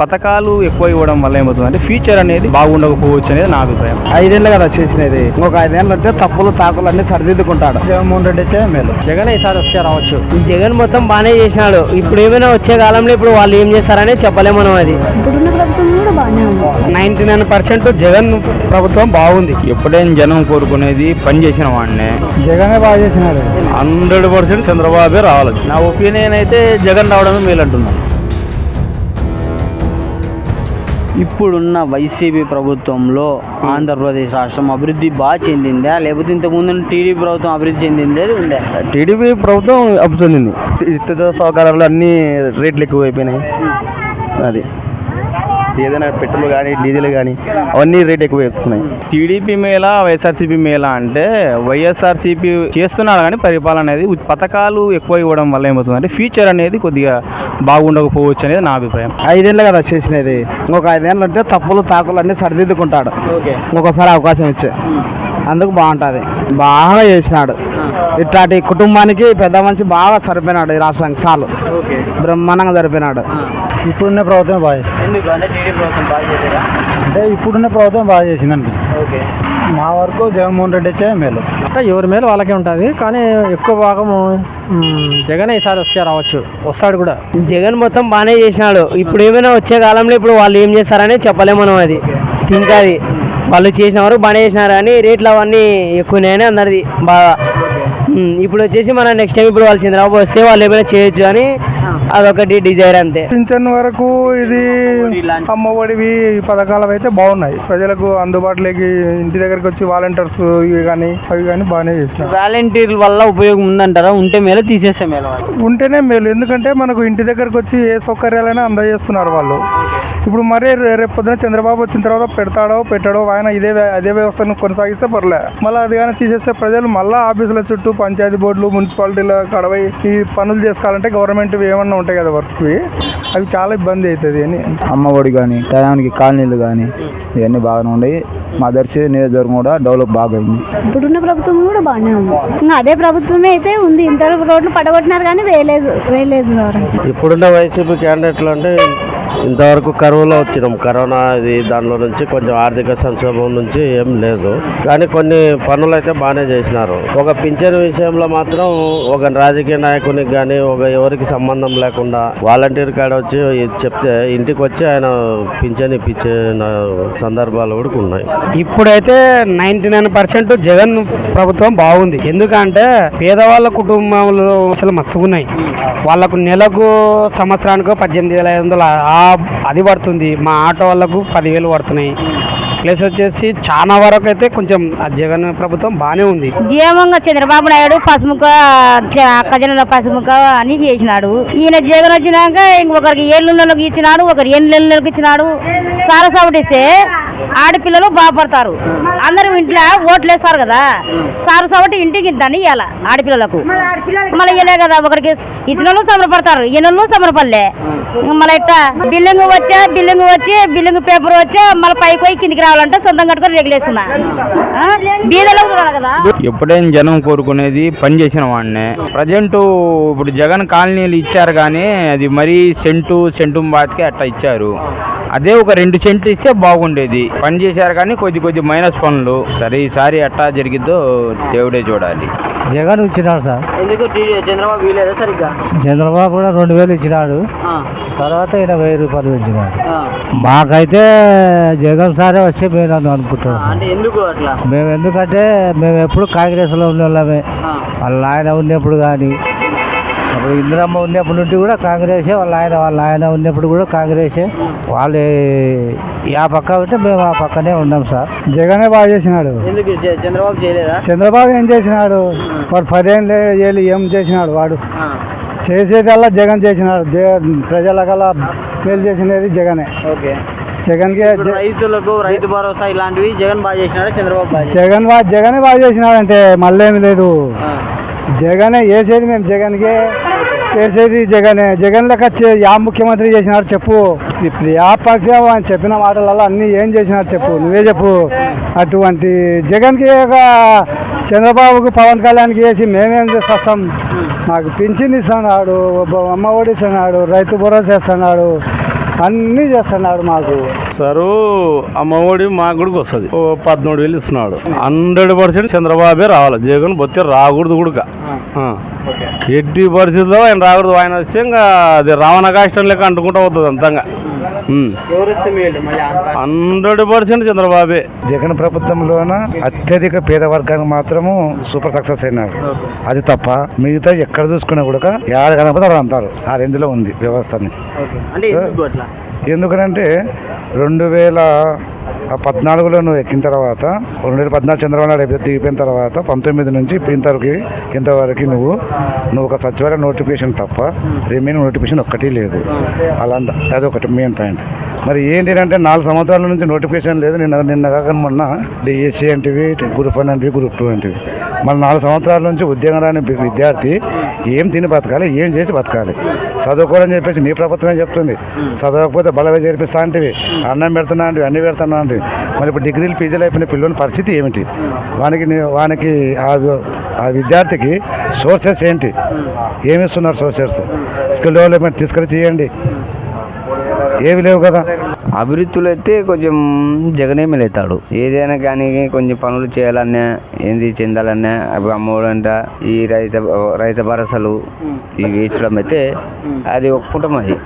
పథకాలు ఎక్కువ ఇవ్వడం వల్ల ఏమవుతుంది అంటే ఫ్యూచర్ అనేది బాగుండకపోవచ్చు అనేది నా అభిప్రాయం. ఐదేళ్ళు కదా చేసినది. ఇంకొక ఐదేళ్ళు అంటే తప్పులు తాకులు అన్ని సరిదిద్దుకుంటాడు. జగన్మోహన్ రెడ్డి వచ్చే మేలు. జగన్ ఈసారి వచ్చే రావచ్చు. జగన్ మొత్తం బాగానే చేసినాడు. ఇప్పుడు ఏమైనా వచ్చే కాలంలో ఇప్పుడు వాళ్ళు ఏం చేస్తారని చెప్పలేము మనం అది. ఇప్పుడున్న ప్రభుత్వం కూడా బాగానే ఉంది. నైన్టీ నైన్ పర్సెంట్ జగన్ ప్రభుత్వం బాగుంది. ఎప్పుడైనా జనం కోరుకునేది పని చేసిన వాడినే. జగనే బాగా చేసినాడు. హండ్రెడ్ పర్సెంట్ చంద్రబాబే రావాలి. నా ఒపీనియన్ అయితే జగన్ రావడమే మేలు అంటున్నాను ఇప్పుడున్న వైసీపీ ప్రభుత్వంలో ఆంధ్రప్రదేశ్ రాష్ట్రం అభివృద్ధి బాగా చెందిందా? లేకపోతే ఇంతకుముందు టీడీపీ ప్రభుత్వం అభివృద్ధి చెందిందే ఉందా? టీడీపీ ప్రభుత్వం అబ్బుతుంది ఇతర సౌకర్యాలు అన్ని రేట్లు ఎక్కువ అయిపోయినాయి అది. ఏదైనా పెట్రోల్ కానీ డీజిల్ కానీ అవన్నీ రేట్ ఎక్కువ ఎక్కుతున్నాయి టీడీపీ మేళ వైఎస్ఆర్సీపీ మేళ అంటే వైఎస్ఆర్సీపీ చేస్తున్నారు కానీ పరిపాలన అనేది పథకాలు ఎక్కువ ఇవ్వడం వల్ల ఏమవుతుంది అంటే ఫ్యూచర్ అనేది కొద్దిగా బాగుండకపోవచ్చు అనేది నా అభిప్రాయం. ఐదేళ్ళు కదా చేసినది. ఇంకొక ఐదేళ్ళు అంటే తప్పులు తాకులు అన్ని సరిదిద్దుకుంటాడు. ఇంకొకసారి అవకాశం ఇచ్చే. అందుకు బాగుంటుంది. బాగా చేసినాడు. ఇట్లాంటి కుటుంబానికి పెద్ద మనిషి బాగా సరిపోయినాడు ఈ రాష్ట్రానికి చాలు బ్రహ్మాండంగా సరిపోయినాడు. ఇప్పుడున్న ప్రభుత్వం బాగా చేసింది. ఎందుకు? అంటే టీడీపీ ప్రభుత్వం బాగా చేశారా? అంటే ఇప్పుడున్న ప్రభుత్వం బాగా చేసింది అనిపిస్తుంది. ఓకే. మా వరకు జగన్మోహన్ రెడ్డి వచ్చే మేలు. అంటే ఎవరి మేలు వాళ్ళకే ఉంటుంది. కానీ ఎక్కువ భాగము జగన్ ఈసారి వచ్చే రావచ్చు. వస్తాడు కూడా. జగన్ మొత్తం బాగానే చేసినాడు. ఇప్పుడు ఏమైనా వచ్చే కాలంలో ఇప్పుడు వాళ్ళు ఏం చేస్తారని చెప్పలేము మనం అది. ఇంకా అది. వాళ్ళు చేసిన వరకు బాగానే చేసినారు. కానీ రేట్లు అవన్నీ ఎక్కువనే అందరిది బాగా. ఇప్పుడు వచ్చేసి మన నెక్స్ట్ టైం ఇప్పుడు వాళ్ళు చంద్రబాబు వస్తే వాళ్ళు ఏమైనా చేయొచ్చు. అని అదొకటి డిజైర్ అంతే. పింఛన్ వరకు ఇది అమ్మఒడివి ఈ పథకాలు అయితే బాగున్నాయి. ప్రజలకు అందుబాటులోకి ఇంటి దగ్గరికి వచ్చి వాలంటీర్స్ ఇవి కానీ అవి కానీ బాగానే చేసినారు. వాలంటీర్ల వల్ల ఉపయోగం ఉందంటారా? ఉంటే మేలు తీసేస్తే మేలు ఉంటేనే మేలు. ఎందుకంటే మనకు ఇంటి దగ్గరకు వచ్చి ఏ సౌకర్యాలైనా అందజేస్తున్నారు వాళ్ళు. ఇప్పుడు మరే రేపు పొద్దున చంద్రబాబు వచ్చిన తర్వాత పెడతాడో పెట్టాడో ఆయన ఇదే అదే వ్యవస్థను కొనసాగిస్తే పర్లే. మళ్ళీ అది కానీ తీసేస్తే ప్రజలు మళ్ళీ ఆఫీసుల చుట్టూ పంచాయతీ బోర్డులు మున్సిపాలిటీల కడవై ఈ పనులు చేసుకోవాలంటే గవర్నమెంట్ ఏమన్నా ఉంటాయి కదా వర్క్వి అవి చాలా ఇబ్బంది అవుతుంది అని. అమ్మఒడి కానీ టయానికి కాలనీలు కానీ ఇవన్నీ బాగానే ఉన్నాయి. మా దర్శి నియోజకవర్గం కూడా డెవలప్ బాగా అయింది. ఇప్పుడున్న ప్రభుత్వం కూడా బాగానే ఉంది. ఇంకా అదే ప్రభుత్వమే అయితే ఉంది. ఇంతవరకు రోడ్లు పడగొట్టినారు కానీ వేయలేదు వేయలేదు ఇప్పుడున్న వైసీపీ క్యాండిడేట్లు అంటే ఇంతవరకు కరువులో వచ్చినాం కరోనా ఇది దానిలో నుంచి కొంచెం ఆర్థిక సంక్షోభం నుంచి ఏం లేదు. కానీ కొన్ని పనులు అయితే బాగానే చేసినారు. ఒక పింఛన్ విషయంలో మాత్రం ఒక రాజకీయ నాయకునికి కానీ ఒక ఎవరికి సంబంధం లేకుండా వాలంటీర్ కాడ వచ్చి చెప్తే ఇంటికి వచ్చి ఆయన పింఛన్ ఇప్పించిన సందర్భాలు కూడా ఉన్నాయి. ఇప్పుడైతే నైన్టీ నైన్ పర్సెంట్ జగన్ ప్రభుత్వం బాగుంది. ఎందుకంటే పేదవాళ్ళ కుటుంబంలో అసలు మస్తుగున్నాయి. వాళ్ళకు నెలకు సంవత్సరానికి పద్దెనిమిది వేల ఐదు వందల ఆ- అది పడుతుంది. మా ఆటో వాళ్ళకు పదివేలు పడుతున్నాయి. ప్లస్ వచ్చేసి చాలా వరకు అయితే కొంచెం జగన్ ప్రభుత్వం బాగానే ఉంది. జీవంగా చంద్రబాబు నాయుడు పసుముక అక్కజనుల పసుముక అని చేసినాడు. ఈయన జగన్ వచ్చినాక ఇంకొకరికి ఏళ్ళకి ఇచ్చినాడు ఒకరు ఏళ్ళకి ఇచ్చినాడు. సారసవటిస్తే ఆడపిల్లలు బాగుపడతారు. అందరూ ఇంట్లో ఓట్లు వేస్తారు కదా. సారసవటి ఇంటికి ఇద్దాన్ని ఇవ్వాలి ఆడపిల్లలకు. మళ్ళీ ఇవ్వలే కదా ఒకరికి ఇతను సమరపడతారు ఈయనలు సమరపడలే మళ్ళీ ఇట్లా బిల్లింగ్ వచ్చా బిల్లింగ్ వచ్చి బిల్లింగ్ పేపర్ వచ్చా మళ్ళీ పైకి పోయి కిందికి రావాలంటే సొంతం కట్టుకొని రెగ్యులేసుకున్నా బీదలకు చూడాలి కదా ఎప్పుడైనా జనం కోరుకునేది పని చేసిన వాడినే. ప్రజెంట్ ఇప్పుడు జగన్ కాలనీలు ఇచ్చారు కానీ అది మరీ సెంటు సెంటు బాతికి అట్లా ఇచ్చారు. అదే ఒక రెండు సెంట్లు ఇస్తే బాగుండేది. పని చేశారు కానీ కొద్ది కొద్ది మైనస్ పనులు. సరే ఈసారి అట్టా జరిగిద్దో దేవుడే చూడాలి. జగన్ ఇచ్చినాడు సార్. ఎందుకు? చంద్రబాబు వీలేదా సరిగ్గా? చంద్రబాబు కూడా రెండు వేలు ఇచ్చినాడు. తర్వాత ఈయన వెయ్యి రూపాయలు ఇచ్చినాడు మాకైతే జగన్ సారే వచ్చి మేము అనుకుంటున్నాం? అంటే ఎందుకు అట్లా? మేము ఎందుకంటే మేము ఎప్పుడు కాంగ్రెస్లో ఉన్న వాళ్ళమే వాళ్ళ ఆయన ఉన్నప్పుడు కానీ అప్పుడు ఇందిరమ్మ ఉన్నప్పుడు నుండి కూడా కాంగ్రెసే వాళ్ళ ఆయన వాళ్ళ ఆయన ఉన్నప్పుడు కూడా కాంగ్రెసే. వాళ్ళు ఆ పక్క ఉంటే మేము ఆ పక్కనే ఉన్నాం సార్. జగనే బాగా చేసినాడు. చంద్రబాబు చేయలేదా? చంద్రబాబు ఏం చేసినాడు? వాడు పదేళ్ళు ఏళ్ళు ఏం చేసినాడు వాడు? చేసేదల్లా జగన్ చేసినాడు. ప్రజలకల్లా మేలు చేసినది జగనే. ఓకే. ఇప్పుడు రైతులకు రైతు భరోసా ఇలాంటివి జగన్ బాగా చేసినాడు చంద్రబాబు బాగా? జగన్ బా జగనే బాగా చేసినాడంటే మళ్ళీ ఏమి లేదు. జగనే వేసేది మేము జగన్కే చేసేది జగనే. జగన్ లెక్క యా ముఖ్యమంత్రి చేసినాడు చెప్పు. ఇప్పుడు యా పక్షం ఆయన చెప్పిన మాటలలో అన్ని ఏం చేసినాడు చెప్పు. నువ్వే చెప్పు. అటువంటి జగన్కి ఒక చంద్రబాబుకు పవన్ కళ్యాణ్కి వేసి మేమేం చేస్తాం? మాకు పింఛన్ ఇస్తున్నాడు అమ్మ ఒడి ఇస్తున్నాడు రైతు భరోసా ఇస్తున్నాడు. అన్నీ చేస్తున్నాడు మాకు. సరు అమ్మఒడి మాకు కూడా వస్తుంది. ఓ పద్మూడు వేలు ఇస్తున్నాడు. హండ్రెడ్ పర్సెంట్ చంద్రబాబే రావాలి. జగన్ బొత్తే రాకూడదు కూడా ఎట్టి పరిస్థితుల్లో ఆయన రాకూడదు. ఆయన వస్తే ఇంకా అది రావణ కాష్టం లెక్క అంటుకుంటూ అవుతుంది అంతంగా. హండ్రెడ్ పర్సెంట్ చంద్రబాబే. జగన్ ప్రభుత్వంలోన అత్యధిక పేద వర్గానికి మాత్రము సూపర్ సక్సెస్ అయినారు. అది తప్ప మిగతా ఎక్కడ చూసుకున్నా కూడా ఏడ కనపడి అలా అంటారు. ఆ రేంజ్లో ఉంది వ్యవస్థని. ఎందుకంటే రెండు వేల పద్నాలుగులో నువ్వు ఎక్కిన తర్వాత రెండు వేల పద్నాలుగు చంద్రబాబు నాయుడు దిగిపోయిన తర్వాత పంతొమ్మిది నుంచి ఇంతవరకు ఇంతవరకు నువ్వు నువ్వు ఒక సచివాలయ నోటిఫికేషన్ తప్ప రిమైనింగ్ నోటిఫికేషన్ ఒక్కటి లేదు. అలా అది ఒకటి మెయిన్ పాయింట్ మరి ఏంటి అంటే నాలుగు సంవత్సరాల నుంచి నోటిఫికేషన్ లేదు. నిన్న నిన్న కాక మొన్న డిఎస్సీ అంటివి గ్రూప్ వన్ అంటివి గ్రూప్ టూ అంటివి. మరి నాలుగు సంవత్సరాల నుంచి ఉద్యోగం రాని విద్యార్థి ఏం తిని బతకాలి ఏం చేసి బతకాలి? చదువుకోవాలని చెప్పేసి నీ ప్రభుత్వమే చెప్తుంది. చదవకపోతే బలవే చేర్పిస్తా అంటివి. అన్నం పెడుతున్నా అంటే అన్ని పెడుతున్నా అంటే మరి ఇప్పుడు డిగ్రీలు పీజీలు అయిపోయిన పిల్లల పరిస్థితి ఏమిటి? వానికి వానికి ఆ ఆ విద్యార్థికి సోర్సెస్ ఏంటి? ఏమి ఇస్తున్నారు సోర్సెస్? స్కిల్ డెవలప్మెంట్ తీసుకొని చేయండి. ఏవి లేవు కదా. అభివృద్ధిలో అయితే కొంచెం జగనే మేలవుతాడు ఏదైనా కానీ కొంచెం పనులు చేయాలన్నా ఏంది చెందాలన్నా అవి అమ్మఒడంట ఈ రైత రైత భరోసాలు ఇవి వేసడం అయితే అది ఒప్పుకుంటాం అది.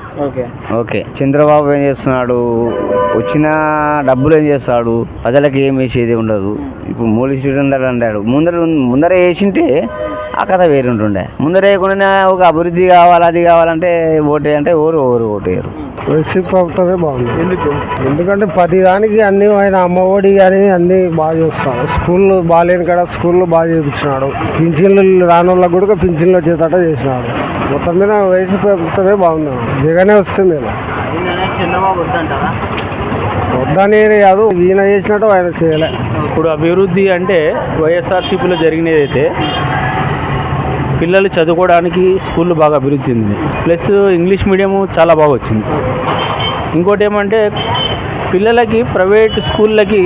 ఓకే. చంద్రబాబు ఏం చేస్తున్నాడు? వచ్చిన డబ్బులు ఏం చేస్తాడు? ప్రజలకు ఏం వేసేది ఉండదు. ఇప్పుడు మూడు స్టూడెంట్ అంటాడు. ముందర ముందర వేసింటే ఆ కథ వేరు ఉంటుండే ముందర వేయకుండా ఒక అభివృద్ధి కావాలి అది కావాలంటే ఓటే అంటే ఓరు ఓరు ఓటేయరు. వైసీపీ ప్రభుత్వమే బాగుంది. ఎందుకు? ఎందుకంటే ప్రతి దానికి అన్ని ఆయన అమ్మఒడి కానీ అన్ని బాగా చూస్తాడు. స్కూళ్ళు బాగాలేని కాడ స్కూళ్ళు బాగా చేయించినాడు. పింఛన్లు రాని వాళ్ళకి కూడా పింఛన్లు వచ్చేటట్టు చేసినాడు. మొత్తం మీద వైసీపీ ప్రభుత్వమే బాగుంది. జగనే వస్తే మేము వద్దని కాదు ఈయన చేసినట్టు ఆయన చేయలే. ఇప్పుడు అభివృద్ధి అంటే వైఎస్ఆర్సీపీలో జరిగినది అయితే పిల్లలు చదువుకోవడానికి స్కూళ్ళు బాగా అభివృద్ధి చెందింది. ప్లస్ ఇంగ్లీష్ మీడియము చాలా బాగా వచ్చింది. ఇంకోటి ఏమంటే పిల్లలకి ప్రైవేట్ స్కూళ్ళకి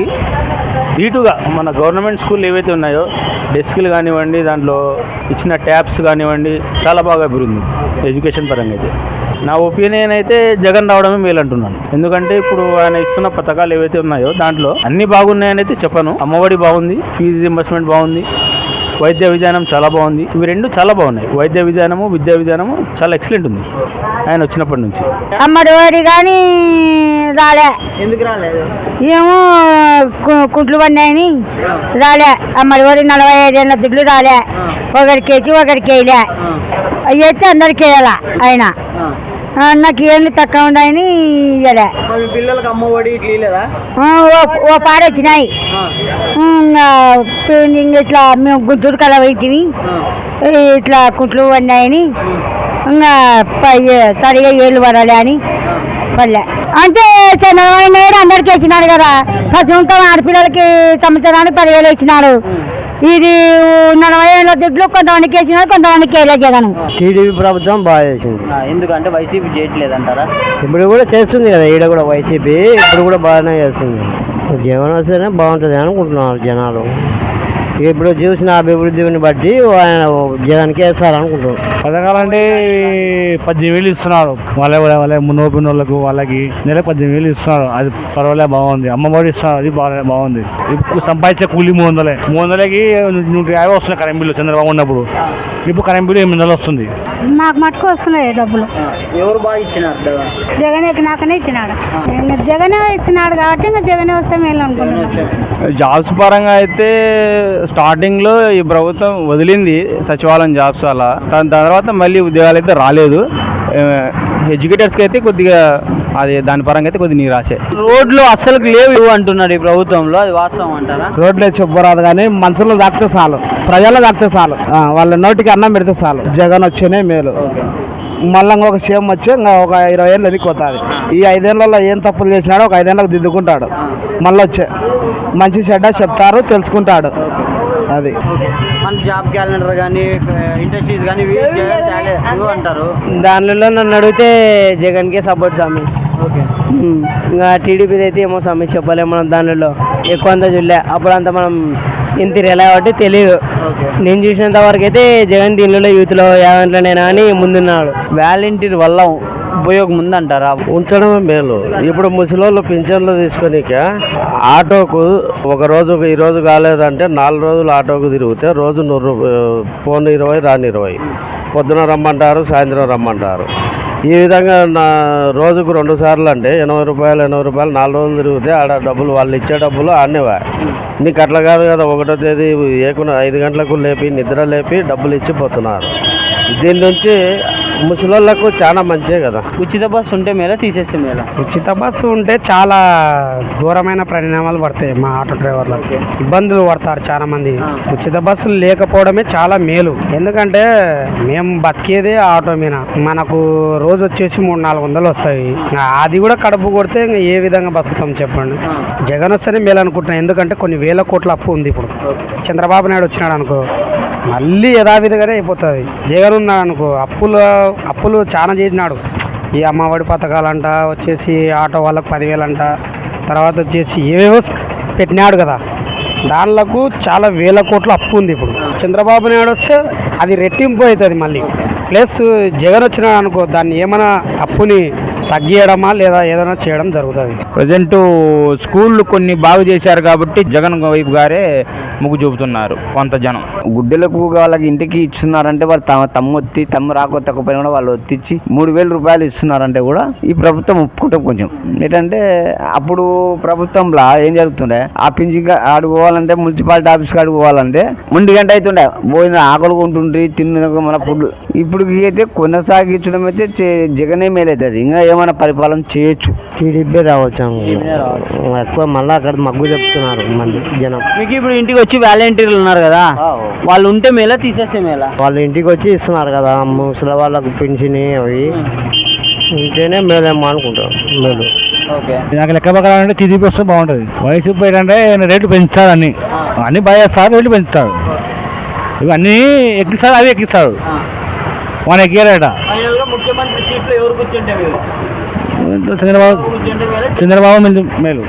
ధీటుగా మన గవర్నమెంట్ స్కూల్ ఏవైతే ఉన్నాయో డెస్క్లు కానివ్వండి దాంట్లో ఇచ్చిన ట్యాబ్స్ కానివ్వండి చాలా బాగా అభివృద్ధి ఎడ్యుకేషన్ పరంగా అయితే. నా ఒపీనియన్ అయితే జగన్ రావడమే మేలు అంటున్నాను. ఎందుకంటే ఇప్పుడు ఆయన ఇస్తున్న పథకాలు ఏవైతే ఉన్నాయో దాంట్లో అన్ని బాగున్నాయని అయితే చెప్పను. అమ్మఒడి బాగుంది ఫీజు రింబర్స్మెంట్ బాగుంది వైద్య విధానం చాలా బాగుంది. ఇవి రెండు చాలా బాగున్నాయి. వైద్య విధానము విద్యా విధానము చాలా ఎక్సలెంట్ ఉంది. ఆయన వచ్చినప్పటి నుంచి. అమ్మడి వాడి కానీ రాలే. ఎందుకు రాలేదు? ఏమో కు- కుట్లు పడినాయని రాలే. అమ్మడి వాడి నలభై ఐదేళ్ళ దుడ్లు రాలే. ఒకరికి వేసి ఒకరికి వేయలే అవి అయితే అందరికి వేయాల ఆయన? నాకు ఏళ్ళు తక్కువ ఉన్నాయని ఇయ్యలే. పిల్లలకి అమ్మఒడి లేదా ఓ- పాడొచ్చినాయి. ఇట్లా మేము గుంటూరు కల పోయిటివి ఇట్లా కుట్లు పడినాయని ఇంకా సరిగా ఏళ్ళు పడాలి అని పడలే. అంటే చంద్రబాబు నాయుడు అందరికి వేసినాడు కదా. ప్రస్తుతం ఆడపిల్లలకి సంవత్సరానికి పదివేలు ఇచ్చినాడు ఇది నలభై ఏళ్ళ దుడ్లు కొంతమందికి వేసినాడు కొంతమందికి వేయలే జగన్ టీడీపీ ప్రభుత్వం బాగా చేసింది. ఎందుకంటే వైసీపీ చేయట్లేదంటారా? ఇప్పుడు కూడా చేస్తుంది కదా ఈడ కూడా వైసీపీ ఇప్పుడు కూడా బాగానే చేస్తుంది. జగన్ వస్తేనే బాగుంటుంది అనుకుంటున్నారు జనాలు. ఇప్పుడు చూసిన అభివృద్ధిని బట్టి ఆయన జగన్కి వేస్తారనుకుంటున్నారు పథకాలంటే పద్దెనిమిది వేలు ఇస్తున్నారు. వాళ్ళ వాళ్ళ నోపిన వాళ్ళకు వాళ్ళకి నెల పద్దెనిమిది వేలు ఇస్తున్నారు. అది పర్వాలే బాగుంది. అమ్మఒడి ఇస్తున్నారు అది బాగా బాగుంది. ఇప్పుడు సంపాదించే కూలి మూడు వందలే. మూడు వందలకి నూట యాభై వస్తున్నాయి కరెంట్ బిల్లు చంద్రబాబు ఉన్నప్పుడు. ఇప్పుడు కరెంట్ బిల్లు ఎనిమిది వందలు వస్తుంది. మాకు మటుకు వస్తున్నాయి డబ్బులు. ఎవరు బాగా ఇచ్చినారు జగన్? ఎక్కినాకనే ఇచ్చినాడు. జగనే ఇచ్చినాడు కాబట్టి ఇంకా జగనే వస్తే మేలు అనుకుంటున్నాం జాబ్స్ పరంగా అయితే స్టార్టింగ్లో ఈ ప్రభుత్వం వదిలింది సచివాలయం జాబ్స్ అలా. దాని తర్వాత మళ్ళీ ఉద్యోగాలు అయితే రాలేదు. ఎడ్యుకేటర్స్కి అయితే కొద్దిగా అది దాని పరంగా అయితే కొద్దిగా నీరాశే రోడ్లు అస్సలు లేవు అంటున్నారు ఈ ప్రభుత్వంలో అది వాస్తవం అంటారా? రోడ్లే చెప్పరాదు కానీ మనుషులు తాకితే చాలు ప్రజలు తాకితే చాలు. వాళ్ళ నోటికి అన్నం పెడితే చాలు. జగన్ వచ్చేనే మేలు. మళ్ళీ ఇంకొక సీఎం వచ్చి ఇంకా ఒక ఇరవై ఏళ్ళు ఎదిగిపోతుంది. ఈ ఐదేళ్ళలో ఏం తప్పులు చేసినాడో ఒక ఐదేళ్ళకి దిద్దుకుంటాడు. మళ్ళీ వచ్చే మంచి చెడ్డ చెప్తారు తెలుసుకుంటాడు. అది. మన జాబ్ క్యాలెండర్ కానీ ఇండస్ట్రీస్ కానీ అంటారు. దానిలో నన్ను అడిగితే జగన్కే సపోర్ట్ స్వామి. ఇంకా టీడీపీ అయితే ఏమో స్వామి చెప్పలేము మనం దానిలో. ఎక్కువ అంతా చూడలే. అప్పుడు అంతా మనం ఇంత ఎలా కాబట్టి తెలియదు నేను చూసినంత వరకు అయితే జగన్ దీనిలో యూత్లో యావంట్లోనేనా అని ముందున్నాడు. వాలంటీర్ వల్ల. ఉపయోగం ఉందంటారా ఉంచడమే మేలు. ఇప్పుడు ముసలోళ్ళు పింఛన్లు తీసుకొనిక ఆటోకు ఒక రోజు ఈ రోజు కాలేదంటే నాలుగు రోజులు ఆటోకు తిరిగితే రోజు నూరు ఫోన్ ఇరవై రాని ఇరవై. పొద్దున రమ్మంటారు సాయంత్రం రమ్మంటారు. ఈ విధంగా నా రోజుకు రెండు సార్లు అంటే ఎనభై రూపాయలు ఎనభై రూపాయలు నాలుగు రోజులు తిరిగితే ఆడ డబ్బులు వాళ్ళు ఇచ్చే డబ్బులు ఆడనేవా నీకు అట్లా కాదు కదా ఒకటో తేదీ ఏకున ఐదు గంటలకు లేపి నిద్ర లేపి డబ్బులు ఇచ్చిపోతున్నారు. దీని నుంచి ముసలోళ్ళకు చాలా మంచిదే కదా. ఉచిత బస్సు ఉంటే మేలా తీసేస్తే మేలా? ఉచిత బస్సు ఉంటే చాలా ఘోరమైన పరిణామాలు పడతాయి మా ఆటో డ్రైవర్లకు ఇబ్బందులు పడతారు చాలా మంది. ఉచిత బస్సులు లేకపోవడమే చాలా మేలు. ఎందుకంటే మేము బతికేదే ఆటో మీద. మనకు రోజు వచ్చేసి మూడు నాలుగు వందలు వస్తాయి. అది కూడా కడుపు కొడితే ఇంకా ఏ విధంగా బతుకుతాం చెప్పండి. జగన్ వస్తేనే మేలు అనుకుంటున్నాను ఎందుకంటే కొన్ని వేల కోట్ల అప్పు ఉంది ఇప్పుడు. చంద్రబాబు నాయుడు వచ్చినాడు అనుకో. మళ్ళీ యథావిధిగానే అయిపోతుంది. జగన్ ఉన్నాడు అనుకో అప్పులు అప్పులు చాలా చేసినాడు. ఈ అమ్మఒడి పథకాలంట వచ్చేసి ఆటో వాళ్ళకు పదివేలంట తర్వాత వచ్చేసి ఏవేవో పెట్టినాడు కదా. దానిలకు చాలా వేల కోట్ల అప్పు ఉంది ఇప్పుడు. చంద్రబాబు నాయుడు వస్తే అది రెట్టింపు అవుతుంది మళ్ళీ. ప్లస్ జగన్ వచ్చినాడు అనుకో దాన్ని ఏమైనా అప్పుని తగ్గియడమా లేదా ఏదైనా చేయడం జరుగుతుంది. ప్రజెంట్ స్కూళ్ళు కొన్ని బాగు చేశారు కాబట్టి జగన్ వైపు గారే మొగ్గు చూపుతున్నారు కొంత జనం. గుడ్డెలకు వాళ్ళకి ఇంటికి ఇస్తున్నారంటే వాళ్ళు తమ తమ్ము ఒత్తి తమ్ము రాకొత్తకపోయినా కూడా వాళ్ళు ఒత్తిచ్చి మూడు వేల రూపాయలు ఇస్తున్నారంటే కూడా ఈ ప్రభుత్వం ఒప్పుకుంటాం కొంచెం. ఏంటంటే అప్పుడు ప్రభుత్వంలో ఏం జరుగుతుండే? ఆ పింఛన్ ఆడికి పోవాలంటే మున్సిపాలిటీ ఆఫీస్ కాడికి పోవాలంటే ముందు గంట అవుతుండే పోయిన ఆకలి ఉంటుండ్రి తిన్న మన ఫుడ్. ఇప్పుడు అయితే కొనసాగించడం అయితే జగనే మేలవుతుంది ఇంకా ఏమైనా పరిపాలన చేయొచ్చు. టీడీపీ రావచ్చు ఎక్కువ మళ్ళీ అక్కడ మగ్గు చెప్తున్నారు మంది జనం. మీకు ఇప్పుడు ఇంటికి వచ్చి వాలంటీర్లు ఉన్నారు కదా వాళ్ళు ఉంటే మేలా తీసేస్తే మేలా? వాళ్ళు ఇంటికి వచ్చి ఇస్తున్నారు కదా ముసలి వాళ్ళకు పెన్షన్ అవి. ఉంటేనే మేలేమో అనుకుంటాం మేలు. ఓకే. నాకు లెక్క ప్రకారం టీడీపీ వస్తే బాగుంటుంది. వైసీపీ ఏంటంటే రేట్లు పెంచుతారు అన్ని. అన్ని బాగా చేస్తారు రేట్లు పెంచుతారు. ఇవన్నీ ఎక్కిస్తారు అవి ఎక్కిస్తారు. మన ఎక్కారట చంద్రబాబు చంద్రబాబు మేలు.